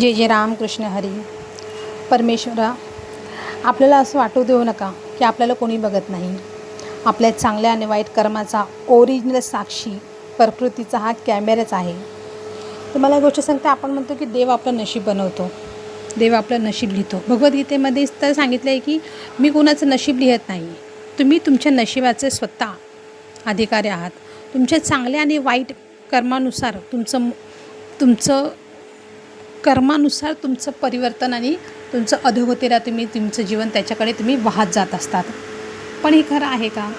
जय जय रामकृष्ण हरी. परमेश्वरा आपल्याला असं वाटू देऊ नका की आपल्याला कोणी बघत नाही. आपल्या चांगल्या आणि वाईट कर्माचा ओरिजिनल साक्षी प्रकृतीचा हा कॅमेराच आहे. तर मला गोष्ट सांगते आपण म्हणतो की देव आपलं नशीब बनवतो. देव आपलं नशीब लिहितो. भगवद्गीतेमध्ये तर सांगितलं आहे की मी कोणाचं नशीब लिहित नाही. तुम्ही तुमच्या नशिबाचे स्वतः अधिकारी आहात. तुमच्या चांगल्या आणि वाईट कर्मानुसार तुमचं तुमचं कर्मानुसार तुमचं परिवर्तन आणि तुमचं अधोगतीला तुम्ही तुमचं जीवन त्याच्याकडे तुम्ही वाहत जात असतात. पण हे खरं आहे का?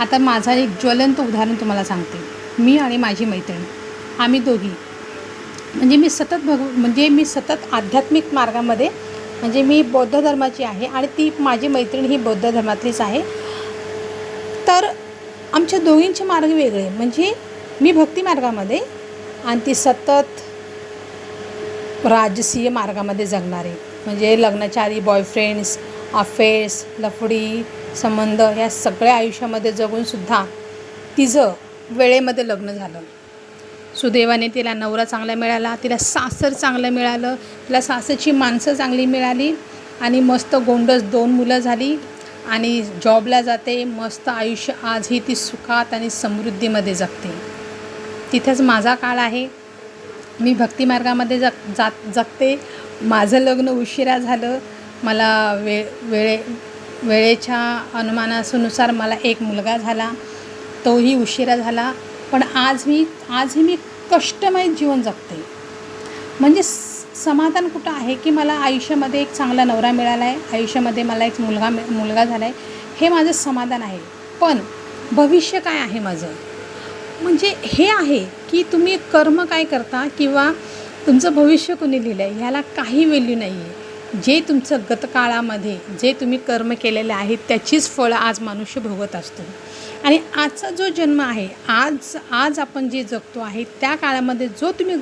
आता माझा एक ज्वलंत उदाहरण तुम्हाला सांगते. मी आणि माझी मैत्रीण आम्ही दोघी. म्हणजे मी सतत भग म्हणजे मी सतत आध्यात्मिक मार्गामध्ये म्हणजे मी बौद्ध धर्माची आहे आणि ती माझी मैत्रीण ही बौद्ध धर्मातलीच आहे. तर आमच्या दोघींचे मार्ग वेगळे. म्हणजे मी भक्ती मार्गामध्ये आणि ती सतत राजसीय मार्गामध्ये जगणारे. म्हणजे लग्नाच्या आधी बॉयफ्रेंड्स अफेअर्स लफडी संबंध या सगळ्या आयुष्यामध्ये जगूनसुद्धा तिचं वेळेमध्ये लग्न झालं. सुदैवाने तिला नवरा चांगला मिळाला तिला सासर चांगलं मिळालं तिला सासरची माणसं चांगली मिळाली आणि मस्त गोंडस दोन मुलं झाली आणि जॉबला जाते मस्त आयुष्य आजही ती सुखात आणि समृद्धीमध्ये जगते. तिथेच माझा काळ आहे. मी भक्तिमार्गामध्ये जग जात जगते. माझं लग्न उशिरा झालं. मला वे वेळे वेळेच्या अनुमानानुसार मला एक मुलगा झाला. तोही उशिरा झाला. पण आज मी आजही मी कष्टमय जीवन जगते. म्हणजे स- समाधान कुठं आहे की मला आयुष्यामध्ये एक चांगला नवरा मिळाला आहे आयुष्यामध्ये मला एक मुलगा मुलगा झाला आहे हे माझं समाधान आहे. पण भविष्य काय आहे माझं? म्हणजे हे आहे की तुम्ही कर्म काय करता किंवा तुमचं भविष्य कोणी लिहिलं आहे ह्याला काही व्हॅल्यू नाही आहे जे तुमचं गतकाळामध्ये जे तुम्ही कर्म केलेले आहेत त्याचीच फळं आज मनुष्य भोगत असतो. आणि आजचा जो जन्म आहे आज आज आपण जे जगतो आहे त्या काळामध्ये जो तुम्ही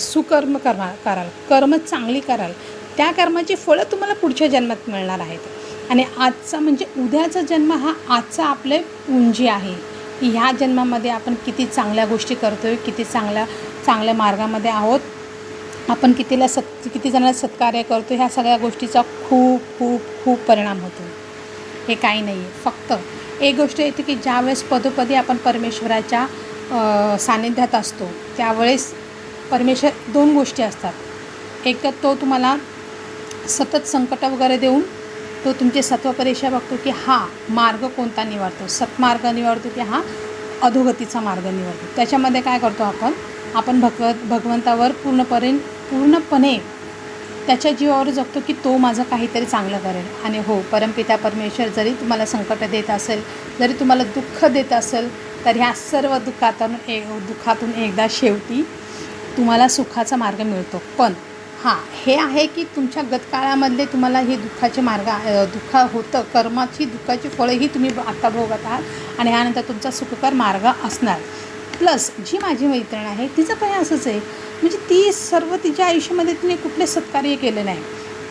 सुकर्म करा कराल कर्म चांगली कराल त्या कर्माची फळं तुम्हाला पुढच्या जन्मात मिळणार आहेत. आणि आजचा म्हणजे उद्याचा जन्म हा आजचा आपले पुंजी आहे. ह्या जन्मामध्ये आपण किती चांगल्या गोष्टी करतो आहे किती चांगल्या चांगल्या मार्गामध्ये आहोत. आपण कितीला सत् किती जणांना सत्कार्य करतो ह्या सगळ्या गोष्टीचा खूप खूप खूप परिणाम होतो हे काही नाही आहे फक्त एक गोष्ट येते की ज्यावेळेस पदोपदी आपण परमेश्वराच्या सानिध्यात सान्निध्यात असतो त्यावेळेस परमेश्वर दोन गोष्टी असतात. एक तर तो तुम्हाला सतत संकट वगैरे देऊन तो तुमची सत्वपरीक्षा बघतो की हा मार्ग कोणता निवडतो? सत्मार्ग निवडतो की हा अधोगतीचा मार्ग निवडतो? त्याच्यामध्ये काय करतो आपण? आपण भगवत भगवंतावर पूर्णपणे पूर्णपणे त्याच्या जीवावर जगतो की तो माझं काहीतरी चांगलं करेल. आणि हो परमपिता परमेश्वर जरी तुम्हाला संकट देत असेल जरी तुम्हाला दुःख देत असेल तर ह्या सर्व दुःखातून एक दुःखातून एकदा शेवटी तुम्हाला सुखाचा मार्ग मिळतो. पण हां हे आहे की तुमच्या गतकाळामधले तुम्हाला हे दुःखाचे मार्ग दुःख होतं. कर्माची दुःखाची फळंही तुम्ही आत्ता भोगत आहात आणि ह्यानंतर तुमचा सुखकर मार्ग असणार. प्लस जी माझी मैत्रीण आहे तिचं पण असंच आहे. म्हणजे ती सर्व तिच्या आयुष्यामध्ये तिने कुठले सत्कार्य केले नाही.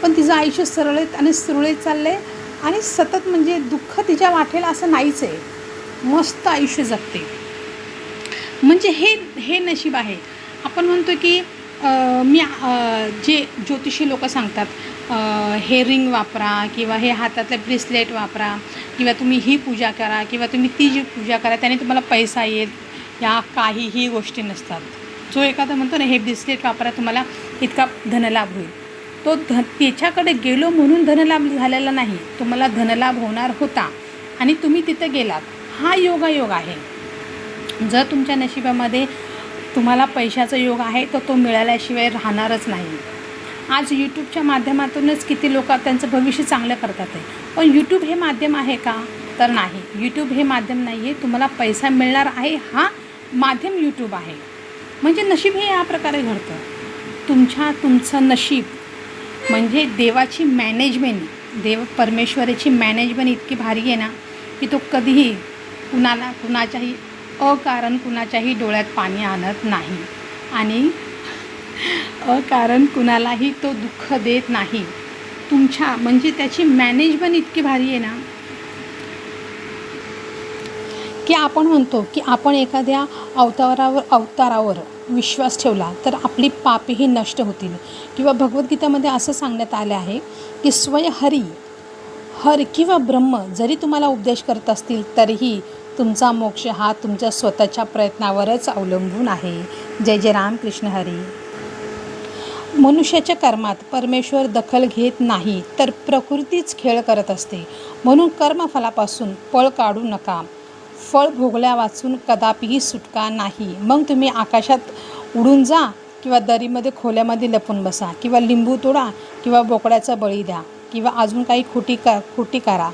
पण तिचं आयुष्य सरळीत आणि सुरळीत चाललं आहे आणि सतत म्हणजे दुःख तिच्या वाटेला असं नाहीच आहे. मस्त आयुष्य जगते. म्हणजे हे हे नशीब आहे. आपण म्हणतो की मी जे ज्योतिषी लोक सांगतात हे रिंग वापरा किंवा हे हातातले ब्रेसलेट वापरा किंवा तुम्ही ही पूजा करा किंवा तुम्ही ती जी पूजा करा त्याने तुम्हाला पैसा येईल या काहीही गोष्टी नसतात. जो एखादा म्हणतो ना हे ब्रेसलेट वापरा तुम्हाला इतका धनलाभ होईल. तो ध त्याच्याकडे गेलो म्हणून धनलाभ झालेला नाही. तुम्हाला धनलाभ होणार होता आणि तुम्ही तिथं गेलात. हा योगायोग आहे. जर तुमच्या नशिबामध्ये तुम्हाला पैशाचा योग आहे तर तो मिळाल्याशिवाय राहणारच नाही. आज यूट्यूबच्या माध्यमातूनच किती लोक त्यांचं भविष्य चांगलं करतात आहे. पण यूट्यूब हे माध्यम आहे का? तर नाही. यूट्यूब हे माध्यम नाही आहे तुम्हाला पैसा मिळणार आहे. हा माध्यम यूट्यूब आहे. म्हणजे नशीब हे या प्रकारे घडतं. तुमच्या तुमचं नशीब म्हणजे देवाची मॅनेजमेंट देव परमेश्वराची मॅनेजमेंट इतकी भारी आहे ना की तो कधीही कुणाला कुणाच्याही अकारण कुणाच्याही डोळ्यात पाणी आणत नाही. आणि अकारण कुणालाही तो दुःख देत नाही. तुमच्या म्हणजे त्याची मॅनेजमेंट इतकी भारी आहे ना. की आपण म्हणतो की आपण एखाद्या अवतारावर अवतारावर विश्वास ठेवला तर आपली पापेही नष्ट होतील. किंवा भगवद्गीतामध्ये असं सांगण्यात आलं आहे की स्वय हरी हर किंवा ब्रह्म जरी तुम्हाला उपदेश करत असतील तरीही तुमचा मोक्ष हा तुमच्या स्वतःच्या प्रयत्नावरच अवलंबून आहे. जय जय रामकृष्ण हरी. मनुष्याच्या कर्मात परमेश्वर दखल घेत नाही तर प्रकृतीच खेळ करत असते. म्हणून कर्मफलापासून पळ काढू नका. फळ भोगल्या वाचून कदापिही सुटका नाही. मग तुम्ही आकाशात उडून जा किंवा दरीमध्ये खोल्यामध्ये लपून बसा किंवा लिंबू तोडा किंवा बोकड्याचा बळी द्या किंवा अजून काही खोटी का खोटी करा.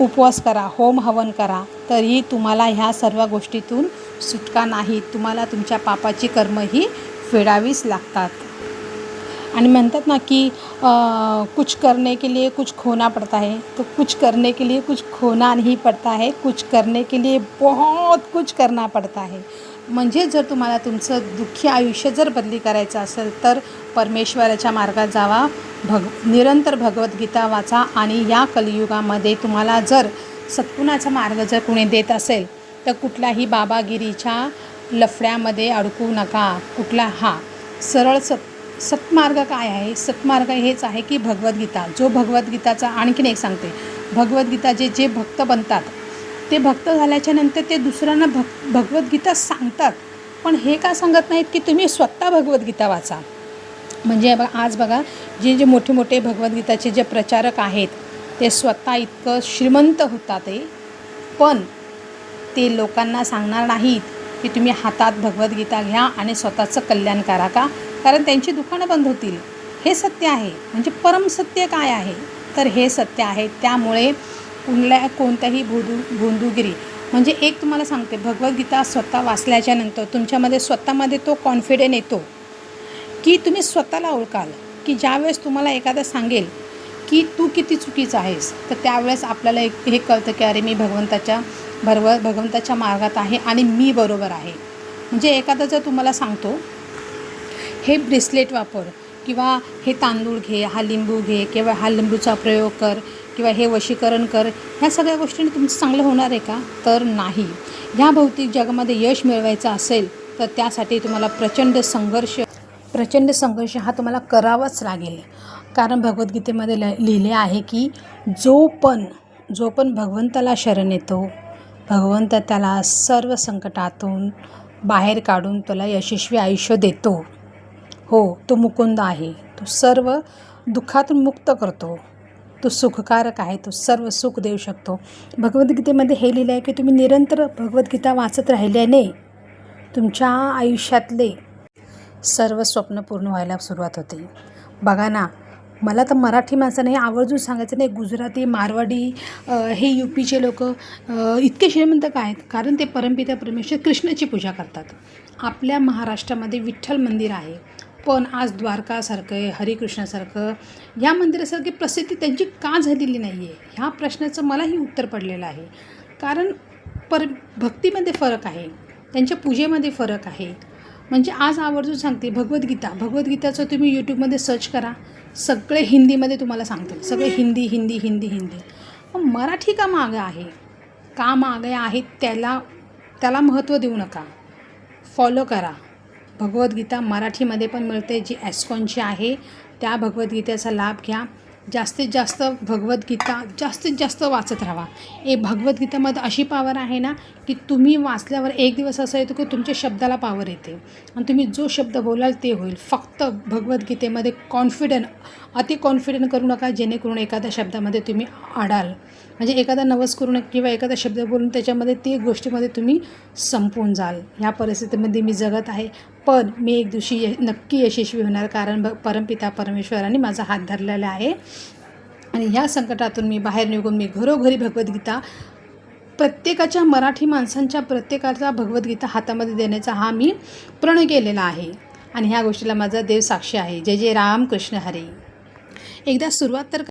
उपवास करा होम हवन करा. तरीही तुम्हाला ह्या सर्व गोष्टीतून सुटका नाही. तुम्हाला तुमच्या पापाची कर्मही फेडावीच लागतात. आणि म्हणतात ना की कुछ करने के लिए कुछ खोना पड़ता है. तो कुछ करने के लिए कुछ खोना नहीं पड़ता है. कुछ करने के लिए बहुत कुछ करना पड़ता है. म्हणजे जर तुम्हाला तुमचं दुःखी आयुष्य जर बदली करायचं असेल तर परमेश्वराच्या मार्गात जावा. भग निरंतर भगवद्गीता वाचा आणि या कलियुगामध्ये तुम्हाला जर सत्पुनाचा मार्ग जर कुणी देत असेल तर कुठलाही बाबागिरीच्या लफड्यामध्ये अडकू नका. कुठला? हा. सरळ सत सत्मार्ग काय आहे? सत्मार्ग हेच आहे की भगवद्गीता. जो भगवद्गीताचा आणखीन एक सांगते. भगवद्गीता जे जे भक्त बनतात ते भक्त झाल्याच्यानंतर ते दुसऱ्यांना भग भगवद्गीता सांगतात. पण हे का सांगत नाहीत की तुम्ही स्वतः भगवद्गीता वाचा? म्हणजे बघा आज बघा जे जे मोठे मोठे भगवद्गीताचे जे प्रचारक आहेत ते स्वतः इतकं श्रीमंत होतात ते पण ते लोकांना सांगणार नाहीत की तुम्ही हातात भगवद्गीता घ्या आणि स्वतःचं कल्याण करा का? कारण त्यांची दुकानं बंद होतील. हे सत्य आहे. म्हणजे परमसत्य काय आहे? तर हे सत्य आहे. त्यामुळे कुठल्या कोणत्याही भोदू भोंदूगिरी म्हणजे एक तुम्हाला सांगते भगवद्गीता स्वतः वाचल्याच्या नंतर तुमच्यामध्ये स्वतःमध्ये तो कॉन्फिडेंट येतो की तुम्ही स्वतःला ओळखाल की ज्यावेळेस तुम्हाला एखादा सांगेल की तू किती चुकीचं आहेस. तर त्यावेळेस आपल्याला एक हे कळतं की अरे मी भगवंताच्या भरव भगवंताच्या मार्गात आहे आणि मी बरोबर आहे. म्हणजे एखादा जर तुम्हाला सांगतो हे ब्रेसलेट वापर किंवा हे तांदूळ घे हा लिंबू घे किंवा हा लिंबूचा प्रयोग कर किंवा हे वशीकरण कर ह्या सगळ्या गोष्टींनी तुमचं चांगलं होणार आहे का? तर नाही. ह्या भौतिक जगामध्ये यश मिळवायचं असेल तर त्यासाठी तुम्हाला प्रचंड संघर्ष प्रचंड संघर्ष हा तुम्हाला करावाच लागेल. कारण भगवद्गीतेमध्ये ल लिहिले आहे की जो पण जो पण भगवंताला शरण येतो भगवंत त्याला सर्व संकटातून बाहेर काढून त्याला यशस्वी आयुष्य देतो. हो तो मुकुंद आहे. तो सर्व दुःखातून मुक्त करतो. तो सुखकारक आहे. तो सर्व सुख देऊ शकतो. भगवद्गीतेमध्ये हे लिहिलं आहे की तुम्ही निरंतर भगवद्गीता वाचत राहिल्याने तुमच्या आयुष्यातले सर्व स्वप्न पूर्ण व्हायला सुरुवात होते. बघा ना मला तर मराठी माणसाने हे आवर्जून सांगायचं नाही गुजराती मारवाडी हे यू पीचे लोक इतके श्रीमंत का आहेत? कारण ते परमपिता परमेश्वर कृष्णाची पूजा करतात. आपल्या महाराष्ट्रामध्ये विठ्ठल मंदिर आहे. पण आज द्वारकासारखं हरिकृष्णासारखं या मंदिरासारखी प्रसिद्धी त्यांची का झालेली नाही आहे ह्या प्रश्नाचं मलाही उत्तर पडलेलं आहे. कारण पर भक्तीमध्ये फरक आहे. त्यांच्या पूजेमध्ये फरक आहे. म्हणजे आज आवर्जून सांगते भगवद्गीता भगवद्गीताचं तुम्ही यूट्यूबमध्ये सर्च करा. सगळे हिंदीमध्ये तुम्हाला सांगतील. सगळे हिंदी हिंदी हिंदी हिंदी. मराठी का मागं आहे? का मागे आहे त्याला त्याला महत्त्व देऊ नका. फॉलो करा. भगवद्गीता मराठीमध्ये पण मिळते जी ॲस्कॉनची आहे. त्या भगवद्गीतेचा लाभ घ्या. जास्तीत जास्त भगवद्गीता जास्तीत जास्त वाचत राहा. ए भगवद्गीतामध्ये अशी पावर आहे ना की तुम्ही वाचल्यावर एक दिवस असं येतो की तुमच्या शब्दाला पावर येते. आणि तुम्ही जो शब्द बोलाल ते होईल. फक्त भगवद्गीतेमध्ये कॉन्फिडंट अति कॉन्फिडंट करू नका जेणेकरून एखाद्या शब्दामध्ये तुम्ही आडाल. म्हणजे एखादा नवस करून किंवा एखादा शब्द बोलून त्याच्यामध्ये ते गोष्टीमध्ये तुम्ही संपून जाल. ह्या परिस्थितीमध्ये मी जगत आहे. पण मी एक दिवशी य नक्की यशस्वी होणार कारण ब परमपिता परमेश्वराने माझा हात धरलेला आहे. आणि ह्या संकटातून मी बाहेर निघून मी घरोघरी भगवद्गीता प्रत्येकाच्या मराठी माणसांच्या प्रत्येकाचा भगवद्गीता हातामध्ये देण्याचा हा मी प्रण केलेला आहे. आणि ह्या गोष्टीला माझा देव साक्षी आहे. जय जय राम कृष्ण हरे. एकदा सुरुवात तर